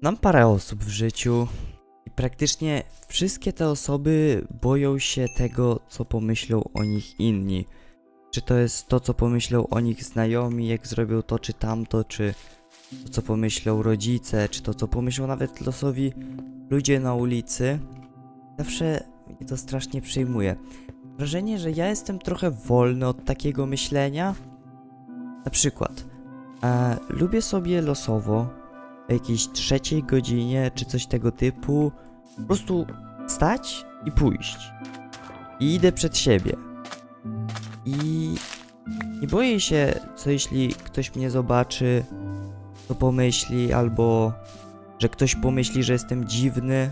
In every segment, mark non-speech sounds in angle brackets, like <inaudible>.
Znam parę osób w życiu i praktycznie wszystkie te osoby boją się tego, co pomyślą o nich inni. Czy to jest to, co pomyślą o nich znajomi, jak zrobią to czy tamto, czy to, co pomyślą rodzice, czy to, co pomyślą nawet losowi ludzie na ulicy. Zawsze mnie to strasznie przejmuje. Wrażenie, że ja jestem trochę wolny od takiego myślenia. Na przykład, e, lubię sobie losowo o jakiejś trzeciej godzinie, czy coś tego typu, po prostu stać i pójść. I idę przed siebie. I nie boję się, co jeśli ktoś mnie zobaczy, co pomyśli, albo że ktoś pomyśli, że jestem dziwny,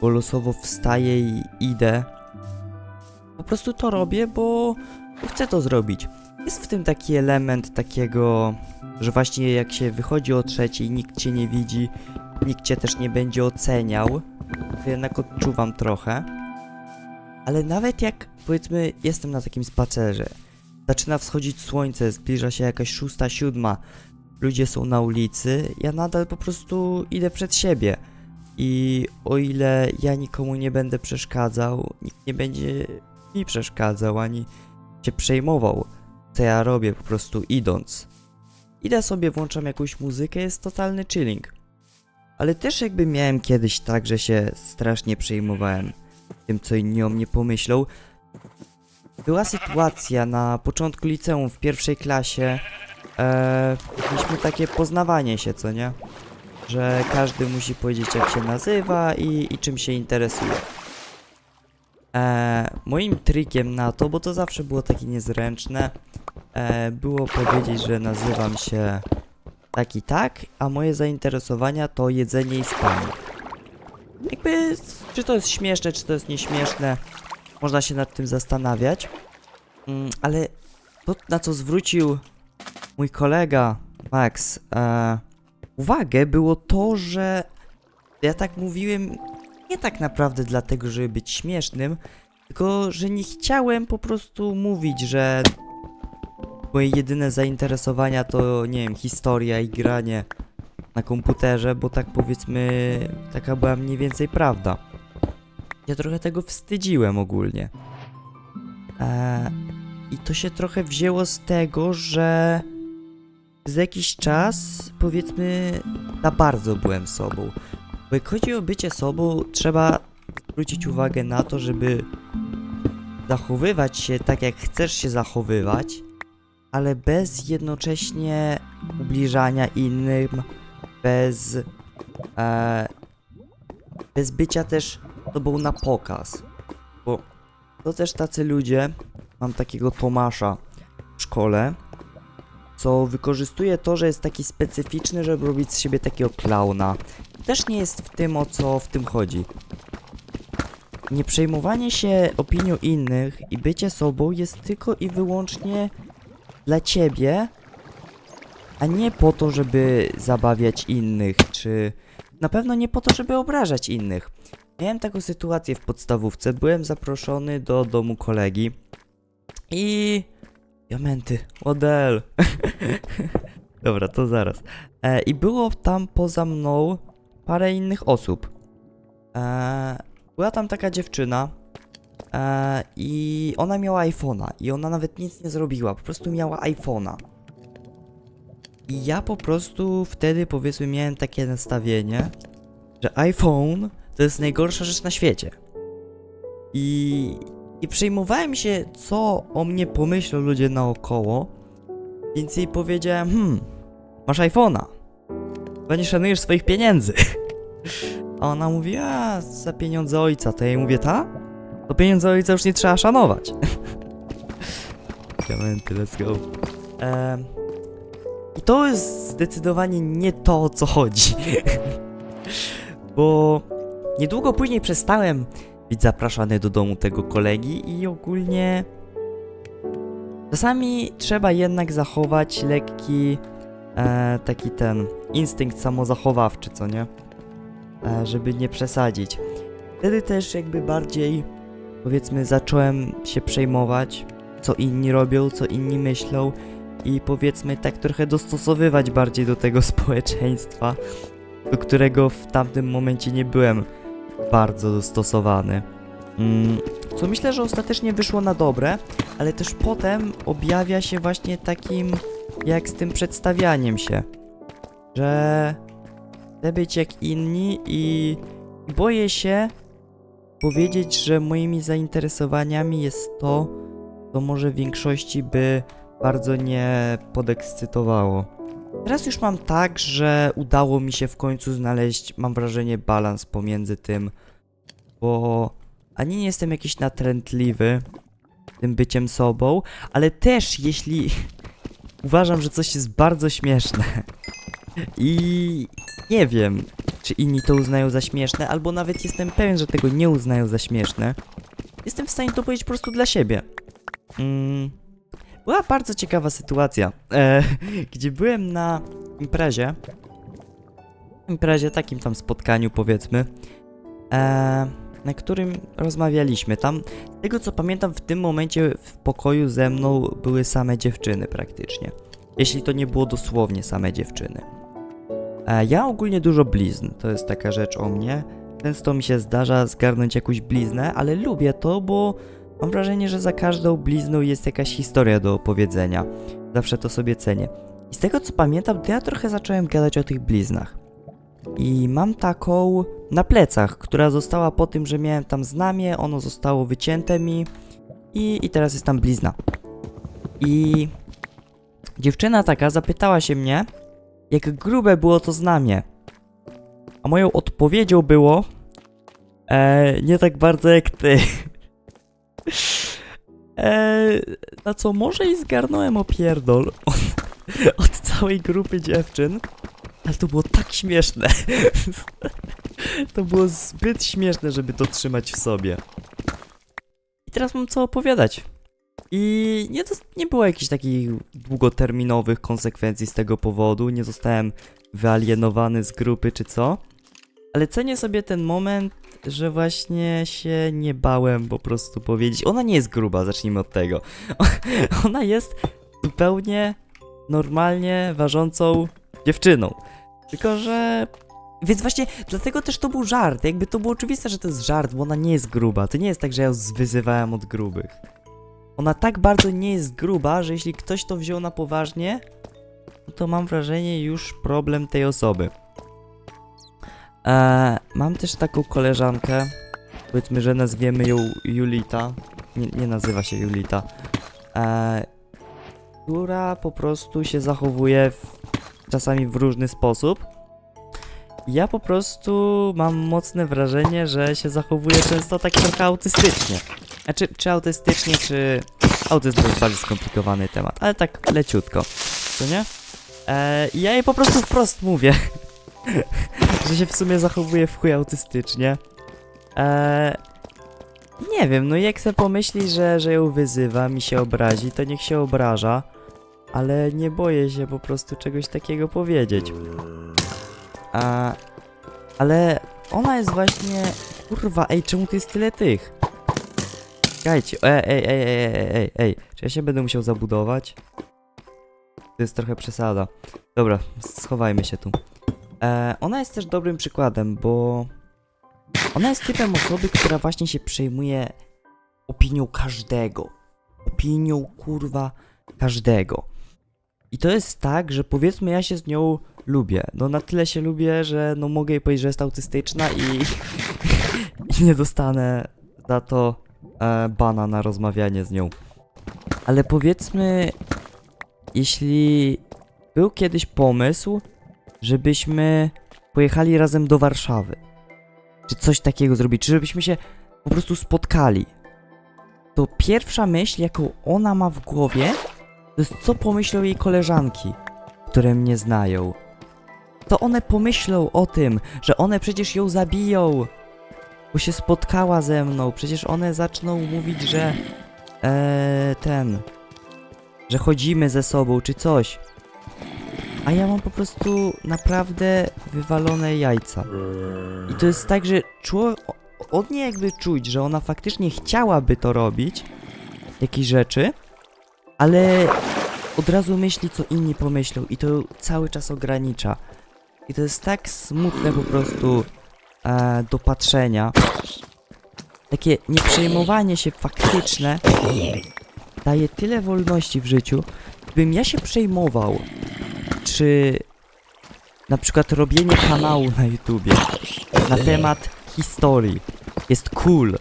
bo losowo wstaję i idę. Po prostu to robię, bo chcę to zrobić. Jest w tym taki element takiego, że właśnie jak się wychodzi o trzeciej, nikt cię nie widzi, nikt cię też nie będzie oceniał, to jednak odczuwam trochę. Ale nawet jak, powiedzmy, jestem na takim spacerze, zaczyna wschodzić słońce, zbliża się jakaś szósta, siódma, ludzie są na ulicy, ja nadal po prostu idę przed siebie. I o ile ja nikomu nie będę przeszkadzał, nikt nie będzie mi przeszkadzał, ani się przejmował, co ja robię po prostu idąc. Idę sobie, włączam jakąś muzykę, jest totalny chilling. Ale też jakby miałem kiedyś tak, że się strasznie przejmowałem tym, co inni o mnie pomyślą. Była sytuacja na początku liceum w pierwszej klasie. E, mieliśmy takie poznawanie się, co nie? Że każdy musi powiedzieć, jak się nazywa i, i czym się interesuje. E, moim trikiem na to, bo to zawsze było takie niezręczne, e, było powiedzieć, że nazywam się tak i tak, a moje zainteresowania to jedzenie i spanie. Jakby, czy to jest śmieszne, czy to jest nieśmieszne, można się nad tym zastanawiać. Mm, ale to, na co zwrócił mój kolega Max e, uwagę, było to, że ja tak mówiłem nie tak naprawdę dlatego, żeby być śmiesznym, tylko że nie chciałem po prostu mówić, że moje jedyne zainteresowania to, nie wiem, historia i granie na komputerze, bo tak powiedzmy, taka była mniej więcej prawda. Ja trochę tego wstydziłem ogólnie. Eee, I to się trochę wzięło z tego, że za jakiś czas, powiedzmy, za bardzo byłem sobą. Bo jak chodzi o bycie sobą, trzeba zwrócić uwagę na to, żeby zachowywać się tak, jak chcesz się zachowywać, ale bez jednocześnie ubliżania innym, bez, e, bez bycia też sobą na pokaz. Bo to też tacy ludzie, mam takiego Tomasza w szkole, co wykorzystuje to, że jest taki specyficzny, żeby robić z siebie takiego klauna. Też nie jest w tym, o co w tym chodzi. Nie przejmowanie się opinią innych i bycie sobą jest tylko i wyłącznie dla ciebie, a nie po to, żeby zabawiać innych, czy na pewno nie po to, żeby obrażać innych. Miałem taką sytuację w podstawówce. Byłem zaproszony do domu kolegi i. Diamenty, model. <laughs> Dobra, to zaraz. E, I było tam poza mną parę innych osób. E, była tam taka dziewczyna e, i ona miała iPhone'a i ona nawet nic nie zrobiła, po prostu miała iPhone'a. I ja po prostu wtedy powiedzmy miałem takie nastawienie, że iPhone to jest najgorsza rzecz na świecie. I nie przejmowałem się, co o mnie pomyślą ludzie naokoło, więc jej powiedziałem, hmm, masz iPhone'a, chyba nie szanujesz swoich pieniędzy. <laughs> A ona mówi, a za pieniądze ojca, to ja jej mówię, ta? To pieniądze ojca już nie trzeba szanować. Diamenty, let's go. Em, I to jest zdecydowanie nie to, o co chodzi. <laughs> Bo niedługo później przestałem być zapraszany do domu tego kolegi i ogólnie czasami trzeba jednak zachować lekki e, taki ten instynkt samozachowawczy, co nie? E, żeby nie przesadzić. Wtedy też jakby bardziej powiedzmy zacząłem się przejmować, co inni robią, co inni myślą i powiedzmy tak trochę dostosowywać bardziej do tego <laughs> społeczeństwa. do którego w tamtym momencie nie byłem bardzo dostosowany. Mm, co myślę, że ostatecznie wyszło na dobre, ale też potem objawia się właśnie takim jak z tym przedstawianiem się, że chcę być jak inni i boję się powiedzieć, że moimi zainteresowaniami jest to, co może większości by bardzo nie podekscytowało. Teraz już mam tak, że udało mi się w końcu znaleźć, mam wrażenie, balans pomiędzy tym, bo ani nie jestem jakiś natrętliwy tym byciem sobą, ale też jeśli <laughs> uważam, że coś jest bardzo śmieszne i nie wiem, czy inni to uznają za śmieszne, albo nawet jestem pewien, że tego nie uznają za śmieszne, jestem w stanie to powiedzieć po prostu dla siebie. Mm, była bardzo ciekawa sytuacja, e, <laughs> gdzie byłem na imprezie, imprezie, takim tam spotkaniu powiedzmy, e, na którym rozmawialiśmy. Tam, z tego co pamiętam, w tym momencie w pokoju ze mną były same dziewczyny praktycznie. Jeśli to nie było dosłownie same dziewczyny. E, ja ogólnie dużo blizn, to jest taka rzecz o mnie. Często mi się zdarza zgarnąć jakąś bliznę, ale lubię to, bo mam wrażenie, że za każdą blizną jest jakaś historia do opowiedzenia. Zawsze to sobie cenię. I z tego co pamiętam, to ja trochę zacząłem gadać o tych bliznach. I mam taką na plecach, która została po tym, że miałem tam znamie, ono zostało wycięte mi i, i teraz jest tam blizna. I dziewczyna taka zapytała się mnie, jak grube było to znamie. A moją odpowiedzią było e, nie tak bardzo jak ty. <laughs> e, na co może i zgarnąłem opierdol od, od całej grupy dziewczyn. Ale to było tak śmieszne. <laughs> to było zbyt śmieszne, żeby to trzymać w sobie. I teraz mam co opowiadać. I nie, nie było jakichś takich długoterminowych konsekwencji z tego powodu. Nie zostałem wyalienowany z grupy czy co. Ale cenię sobie ten moment, że właśnie się nie bałem po prostu powiedzieć. Ona nie jest gruba, zacznijmy od tego. <laughs> Ona jest zupełnie normalnie ważącą dziewczyną. Tylko, że. Więc właśnie dlatego też to był żart. Jakby to było oczywiste, że to jest żart, bo ona nie jest gruba. To nie jest tak, że ja ją wyzywałem od grubych. Ona tak bardzo nie jest gruba, że jeśli ktoś to wziął na poważnie, to mam wrażenie już problem tej osoby. Eee, mam też taką koleżankę, powiedzmy, że nazwiemy ją Julita. Nie, nie nazywa się Julita. Eee, która po prostu się zachowuje w, czasami w różny sposób. Ja po prostu mam mocne wrażenie, że się zachowuje często tak trochę autystycznie. Znaczy, czy autystycznie, czy... Autyzm to jest bardziej skomplikowany temat, ale tak leciutko, co nie? Eee, ja jej po prostu wprost mówię, <laughs> że się w sumie zachowuje w chuj autystycznie. Eee, nie wiem, no jak se pomyśli, że, że ją wyzywa, mi się obrazi, to niech się obraża, ale nie boję się po prostu czegoś takiego powiedzieć. A, ale ona jest właśnie... Kurwa, ej, czemu tu jest tyle tych? Czekajcie, ej, ej, ej, ej, ej, ej, ej, czy ja się będę musiał zabudować? To jest trochę przesada. Dobra, schowajmy się tu. E, ona jest też dobrym przykładem, bo ona jest typem osoby, która właśnie się przejmuje opinią każdego. Opinią, kurwa, każdego. I to jest tak, że powiedzmy ja się z nią lubię. No na tyle się lubię, że no mogę jej powiedzieć, że jest autystyczna i, <laughs> i nie dostanę za to e, bana na rozmawianie z nią. Ale powiedzmy, jeśli był kiedyś pomysł, żebyśmy pojechali razem do Warszawy, czy coś takiego zrobić, czy żebyśmy się po prostu spotkali, to pierwsza myśl, jaką ona ma w głowie, to jest co pomyślą jej koleżanki, które mnie znają. To one pomyślą o tym, że one przecież ją zabiją, bo się spotkała ze mną. Przecież one zaczną mówić, że e, ten, że chodzimy ze sobą czy coś. A ja mam po prostu naprawdę wywalone jajca. I to jest tak, że czuło, od niej jakby czuć, że ona faktycznie chciałaby to robić, jakieś rzeczy, ale od razu myśli, co inni pomyślą i to cały czas ogranicza. I to jest tak smutne po prostu e, do patrzenia. Takie nieprzejmowanie się faktyczne daje tyle wolności w życiu, gdybym ja się przejmował, czy na przykład robienie kanału na YouTubie na temat historii jest cool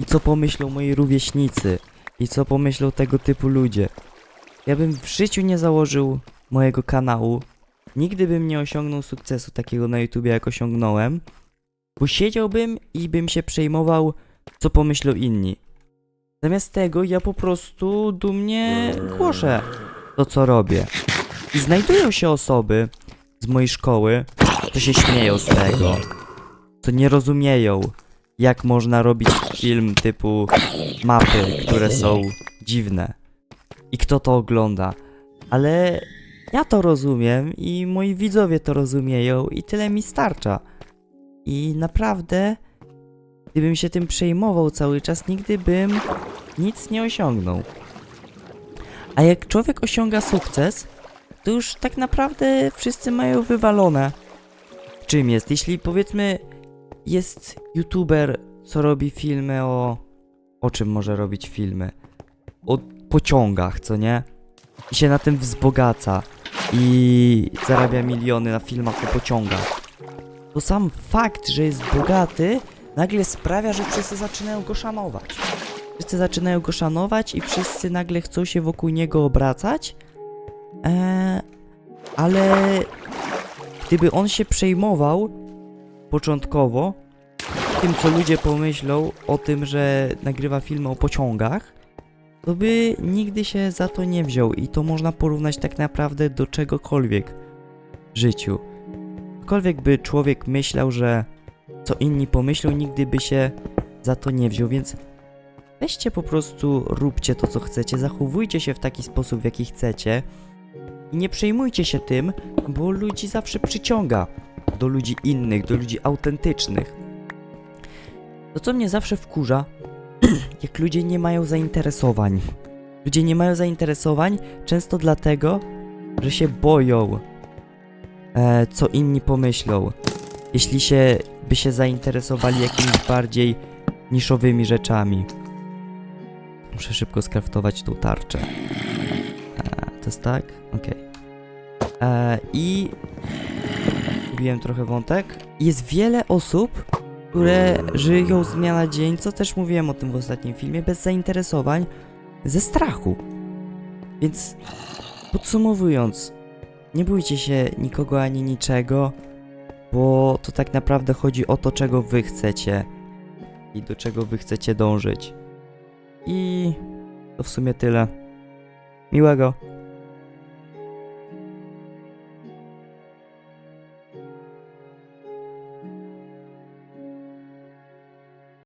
i co pomyślą moi rówieśnicy i co pomyślą tego typu ludzie. Ja bym w życiu nie założył mojego kanału, nigdy bym nie osiągnął sukcesu takiego na YouTubie jak osiągnąłem, bo siedziałbym i bym się przejmował co pomyślą inni. Zamiast tego ja po prostu dumnie głoszę to, co robię. I znajdują się osoby z mojej szkoły, co się śmieją z tego, co nie rozumieją, jak można robić film typu mapy, które są dziwne. I kto to ogląda. Ale ja to rozumiem i moi widzowie to rozumieją i tyle mi starcza. I naprawdę, gdybym się tym przejmował cały czas, nigdy bym nic nie osiągnął. A jak człowiek osiąga sukces, to już tak naprawdę wszyscy mają wywalone. Czym jest? Jeśli powiedzmy jest youtuber, co robi filmy o... O czym może robić filmy? O pociągach, co nie? I się na tym wzbogaca. I zarabia miliony na filmach o pociągach. To sam fakt, że jest bogaty, nagle sprawia, że wszyscy zaczynają go szanować. Wszyscy zaczynają go szanować i wszyscy nagle chcą się wokół niego obracać. Eee, ale gdyby on się przejmował początkowo tym, co ludzie pomyślą o tym, że nagrywa filmy o pociągach, to by nigdy się za to nie wziął i to można porównać tak naprawdę do czegokolwiek w życiu. Cokolwiek by człowiek myślał, że co inni pomyślą, nigdy by się za to nie wziął, więc weźcie po prostu, róbcie to, co chcecie, zachowujcie się w taki sposób, w jaki chcecie i nie przejmujcie się tym, bo ludzi zawsze przyciąga do ludzi innych, do ludzi autentycznych. To, co mnie zawsze wkurza, <clears throat> jak ludzie nie mają zainteresowań. Ludzie nie mają zainteresowań często dlatego, że się boją, e, co inni pomyślą. Jeśli się by się zainteresowali jakimiś bardziej niszowymi rzeczami. Muszę szybko skraftować tą tarczę. E, to jest tak? Okej. E, I Zgubiłem trochę wątek. Jest wiele osób, które żyją z dnia na dzień, co też mówiłem o tym w ostatnim filmie, bez zainteresowań, ze strachu. Więc podsumowując, nie bójcie się nikogo ani niczego, bo to tak naprawdę chodzi o to, czego wy chcecie i do czego wy chcecie dążyć. I to w sumie tyle. Miłego.